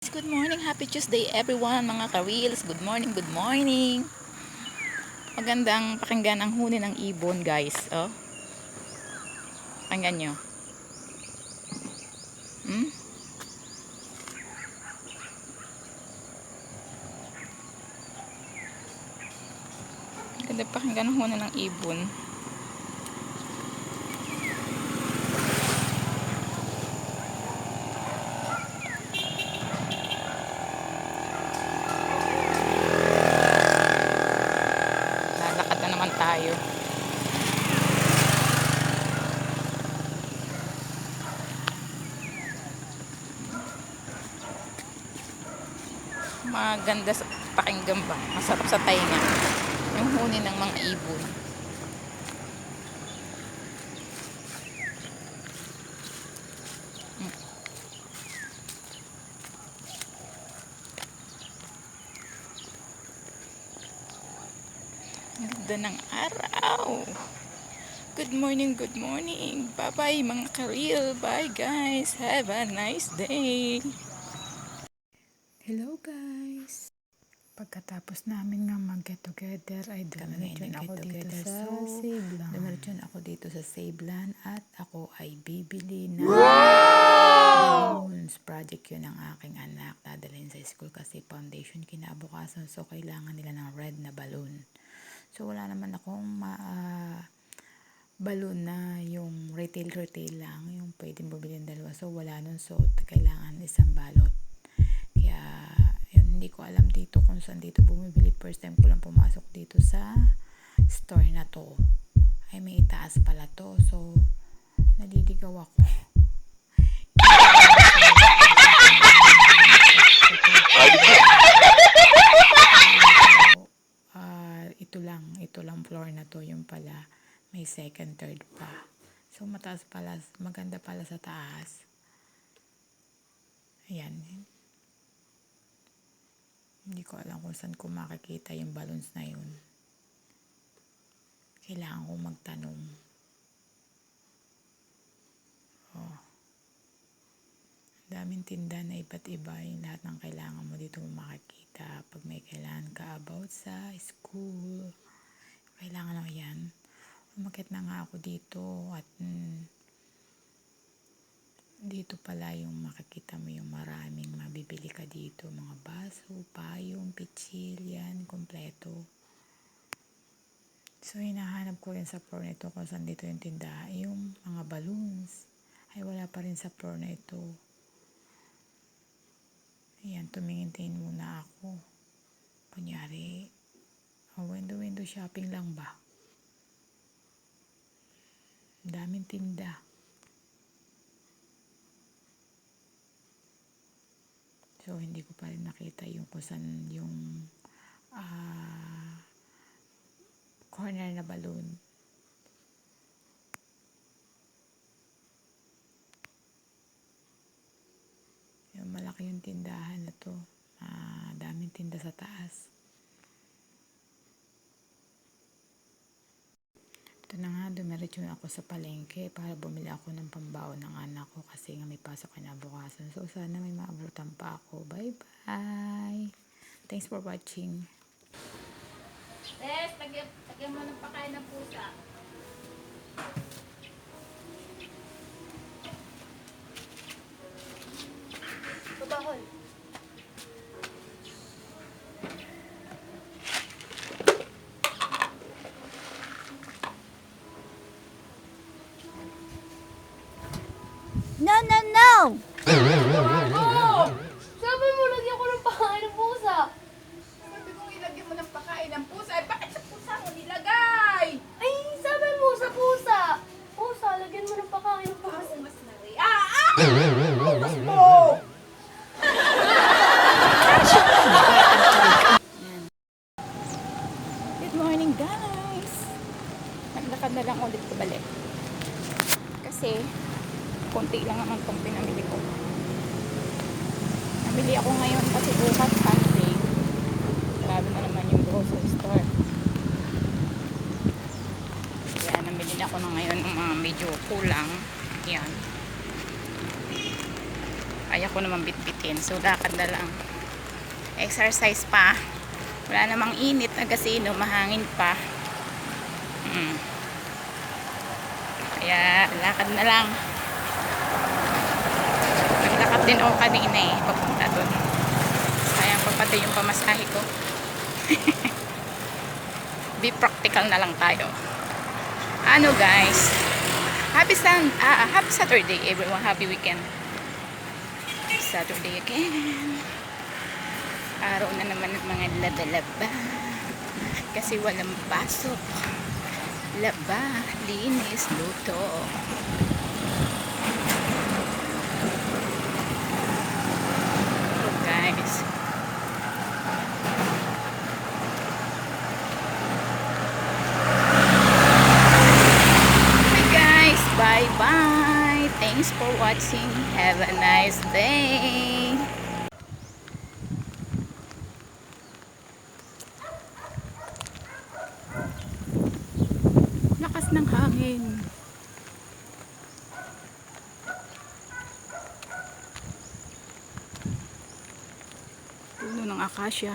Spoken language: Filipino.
Good morning, happy Tuesday everyone mga ka-reels. Good morning, good morning. Magandang pakinggan ang huni ng ibon guys. Oh. Pakinggan nyo. Hmm? Ganda pakinggan ang huni ng ibon. Lalakad na naman tayo. Maganda sa pakinggan ba? Masarap sa tainga. Yung huni ng mga ibon. Ganda ng araw. Good morning, good morning. Bye-bye mga kareel. Bye guys. Have a nice day. Hello guys! Pagkatapos namin nga mag-get together ay dumiretso ngayon ako dito sa So, Cebulan. Dumiretso na ako dito sa Sablan at ako ay bibili na balloons. Project yun ng aking anak. Dadalhin sa school kasi foundation kinabukasan. So, kailangan nila ng red na balloon. So, wala naman akong ma balloon na yung retail-retail lang. Yung pwedeng bumili ng dalawa. So, wala nun. So, kailangan isang balot. Kaya, yun, hindi ko alam dito kung saan dito bumibili. First time ko lang pumasok dito sa store na to. Ay, may itaas pala to. So, naliligaw ako. Ah, ito lang, ito lang floor na to. Yung pala, may second, third pa. So, mataas pala, maganda pala sa taas. Ayan. Hindi ko alam kung saan ko makikita yung balloons na yun. Kailangan kong magtanong. Oh. Daming tinda na iba't iba yung lahat ng kailangan mo dito makikita. Pag may kailangan ka about sa school. Kailangan lang yan. Umakit na nga ako dito at mm, dito pala yung makikita mo yung maraming mabibili ka dito. Mga baso, payong, pitsil, yan, kompleto. So, hinahanap ko rin sa floor na ito kung saan dito yung tinda. Yung mga balloons. Ay, wala pa rin sa floor na ito. Ayan, tumingin-tingin muna ako. Shopping lang ba? Daming tinda. So, hindi ko pa rin nakita yung kung saan yung ah, corner na balloon. Yung malaki yung tindahan na to. Ah, daming tinda sa taas. Ito na nga, dumiretso na ako sa palengke para bumili ako ng pambaon ng anak ko kasi nga may pasok kinabukasan. So, sana may maabutan pa ako. Bye-bye! Thanks for watching. Tess, tagyan, tagyan mo ng pakain ng pusa. Babahol. No, no, no! Oh! Sabi mo, lagyan ko ng pakain ng pusa. Sabi kong ilagyan mo ng pakain ng pusa. Ay, bakit sa pusa mo nilagay? Ay, sabi mo sa pusa. Pusa, lagyan mo ng pakain ng pusa. Mas na rin. Ah, ah! Mas mo! Good morning guys! Naglakad na lang ulit pabalik. Kasi, konti lang naman itong pinamili ko. Namili ako ngayon kasi bukas Sunday. Grabe na naman yung grocery store. Kaya namili na ako na ngayon ng mga medyo kulang. Yan. Kaya ko naman bitbitin. So, lakad na lang. Exercise pa. Wala namang init na gasino. Mahangin pa. Mm. Kaya, lakad na lang. Naglakad din ako kanina eh. Papunta doon. Sayang pa pati yung pamasahe ko. Be practical na lang tayo. Ano guys? Happy Sun ah, happy Saturday everyone. Happy weekend. Saturday again. Araw na naman ng mga laba-laba. Kasi walang pasok. Laba, linis, luto. So guys. Hi guys, bye bye. Thanks for watching. Have a nice day. Lakas ng hangin. Puno ng akasya.